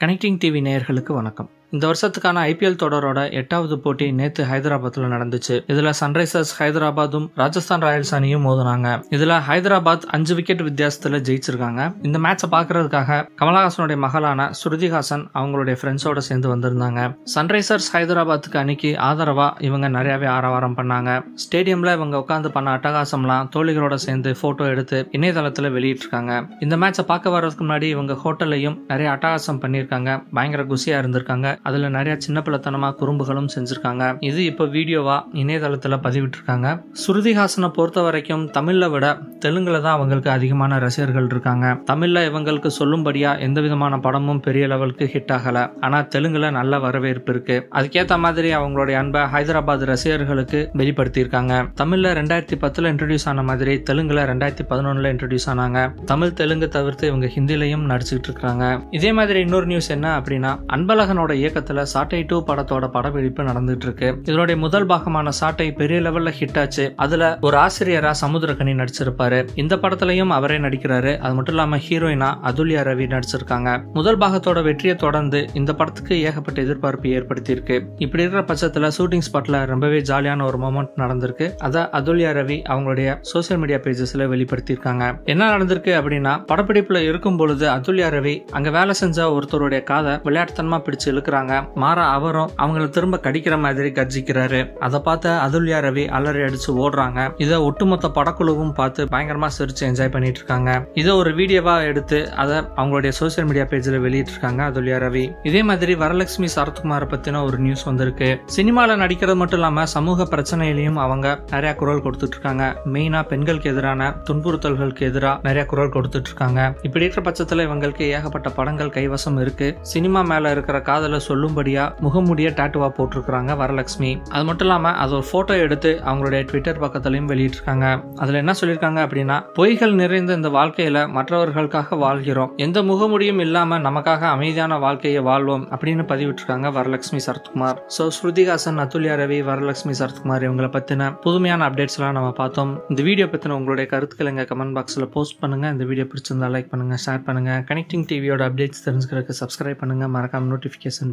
Connecting TV நேயர்களுக்கு வணக்கம். இந்த வருஷத்துக்கான ஐபிஎல் தொடரோட எட்டாவது போட்டி நேத்து ஹைதராபாத்ல நடந்துச்சு. இதுல சன்ரைசர்ஸ் ஹைதராபாத்தும் ராஜஸ்தான் ராயல்ஸ் அணியும் மோதினாங்க. இதுல ஹைதராபாத் அஞ்சு விக்கெட் வித்தியாசத்துல ஜெயிச்சிருக்காங்க. இந்த மேட்சை பாக்குறதுக்காக கமலஹாசனுடைய மகளான ஸ்ருதிஹாசன் அவங்களுடைய ஃப்ரெண்ட்ஸோட சேர்ந்து வந்திருந்தாங்க. சன்ரைசர்ஸ் ஹைதராபாத்துக்கு அணிக்கு ஆதரவா இவங்க நிறையவே ஆரவாரம் பண்ணாங்க. ஸ்டேடியம்ல இவங்க உட்காந்து பண்ண அட்டகாசம்லாம் தோழிகளோட சேர்ந்து போட்டோ எடுத்து இணையதளத்துல வெளியிட்டிருக்காங்க. இந்த மேட்சை பார்க்க வர்றதுக்கு முன்னாடி இவங்க ஹோட்டல்லையும் நிறைய அட்டகாசம் பண்ணியிருக்காங்க. பயங்கர குசியா இருந்திருக்காங்க. அதில் நிறையா சின்ன பிள்ளைத்தனமாக குறும்புகளும் செஞ்சுருக்காங்க. இது இப்போ வீடியோவாக இணையதளத்தில் பதிவிட்டிருக்காங்க. ஸ்ருதிஹாசனை பொறுத்த வரைக்கும் தமிழில் விட தெலுங்கில் தான் அவங்களுக்கு அதிகமான ரசிகர்கள் இருக்காங்க. தமிழில் இவங்களுக்கு சொல்லும்படியாக எந்த விதமான படமும் பெரிய லெவலுக்கு ஹிட் ஆகலை. ஆனால் தெலுங்கில் நல்ல வரவேற்பு இருக்கு. அதுக்கேற்ற மாதிரி அவங்களுடைய அன்பை ஹைதராபாத் ரசிகர்களுக்கு வெளிப்படுத்தியிருக்காங்க. தமிழில் ரெண்டாயிரத்தி பத்தில் இன்ட்ரடியூஸ் ஆன மாதிரி தெலுங்கில் ரெண்டாயிரத்தி பதினொன்றில் இன்ட்ரடியூஸ் ஆனாங்க. தமிழ் தெலுங்கு தவிர்த்து இவங்க ஹிந்திலையும் நடிச்சுக்கிட்டு இருக்காங்க. இதே மாதிரி இன்னொரு நியூஸ் என்ன அப்படின்னா அன்பழகனோட இயக்கத்துல சாட்டை டூ படத்தோட படப்பிடிப்பு நடந்துட்டு இருக்கு இதனுடைய முதல் பாகமான சாட்டை பெரிய லெவல்ல ஹிட் ஆச்சு அதுல ஒரு ஆசிரியரா சமுத்திரகனி நடிச்சிருப்பாரு. இந்த படத்துலயும் அவரே நடிக்கிறாரு. அது மட்டும் இல்லாம ஹீரோயினா அதுல்யா ரவி நடிச்சிருக்காங்க. முதல் பாகத்தோட வெற்றியை தொடர்ந்து இந்த படத்துக்கு ஏகப்பட்ட எதிர்பார்ப்பு ஏற்படுத்தியிருக்கு. இப்படி இருக்கிற பட்சத்துல ஷூட்டிங் ஸ்பாட்ல ரொம்பவே ஜாலியான ஒரு மொமெண்ட் நடந்திருக்கு. அதை அதுல்யா ரவி அவங்களுடைய சோசியல் மீடியா பேஜஸ்ல வெளிப்படுத்தியிருக்காங்க. என்ன நடந்திருக்கு அப்படின்னா படப்பிடிப்புல இருக்கும் பொழுது அதுல்யா ரவி அங்க வேலை செஞ்ச ஒருத்தருடைய காதை விளையாட்டுத்தனமா பிடிச்சு கொடுக்குறாங்க மாறா அவரும் அவங்கள திரும்ப கடிக்கிற மாதிரி கர்ஜிக்கிறாரு. அதை பார்த்து அதுல்யா ரவி அலறி அடிச்சு ஓடுறாங்க. இதை ஒட்டுமொத்த படக்குழுவும் பார்த்து பயங்கரமா சிரிச்சு என்ஜாய் பண்ணிட்டு இருக்காங்க. இதை ஒரு வீடியோவா எடுத்து அதை அவங்களுடைய சோசியல் மீடியா பேஜ்ல வெளியிட்டிருக்காங்க அதுல்யா ரவி. இதே மாதிரி வரலட்சுமி சரத்குமாரை பத்தின ஒரு நியூஸ் வந்திருக்கு. சினிமால நடிக்கிறது மட்டும் இல்லாம சமூக பிரச்சனையிலையும் அவங்க நிறைய குரல் கொடுத்துட்டு இருக்காங்க. மெயினா பெண்களுக்கு எதிரான துன்புறுத்தல்களுக்கு எதிராக நிறைய குரல் கொடுத்துட்டு இருக்காங்க. இப்படி இருக்கிற பட்சத்துல இவங்களுக்கு ஏகப்பட்ட படங்கள் கைவசம் இருக்கு. சினிமா மேல இருக்கிற காதலை சொல்லும்படியாக முகமுடிய டாட்டுவா போட்டிருக்கிறாங்க வரலட்சுமி அது மட்டும் இல்லாமல் அது ஒரு ஃபோட்டோ எடுத்து அவங்களுடைய ட்விட்டர் பக்கத்துலையும் வெளியிட்டிருக்காங்க. அதில் என்ன சொல்லியிருக்காங்க அப்படின்னா பொய்கள் நிறைந்த இந்த வாழ்க்கையில் மற்றவர்களுக்காக வாழ்கிறோம். எந்த முகமுடியும் இல்லாமல் நமக்காக அமைதியான வாழ்க்கையை வாழ்வோம் அப்படின்னு பதிவிட்டிருக்காங்க வரலட்சுமி சரத்குமார். ஸோ ஸ்ருதிகாசன் அதுல்யா ரவி வரலட்சுமி சரத்குமார் இவங்களை பற்றின புதுமையான அப்டேட்ஸ்லாம் நம்ம பார்த்தோம். இந்த வீடியோ பற்றின உங்களுடைய கருத்துக்கள் எங்கள் கமெண்ட் பாக்ஸில் போஸ்ட் பண்ணுங்கள் இந்த வீடியோ பிடிச்சிருந்தா லைக் பண்ணுங்க ஷேர் பண்ணுங்க. கனெக்டிங் டிவியோட அப்டேட்ஸ் தெரிஞ்சுக்கிறதுக்கு சப்ஸ்கிரைப் பண்ணுங்கள் மறக்காம நோட்டிஃபிகேஷன்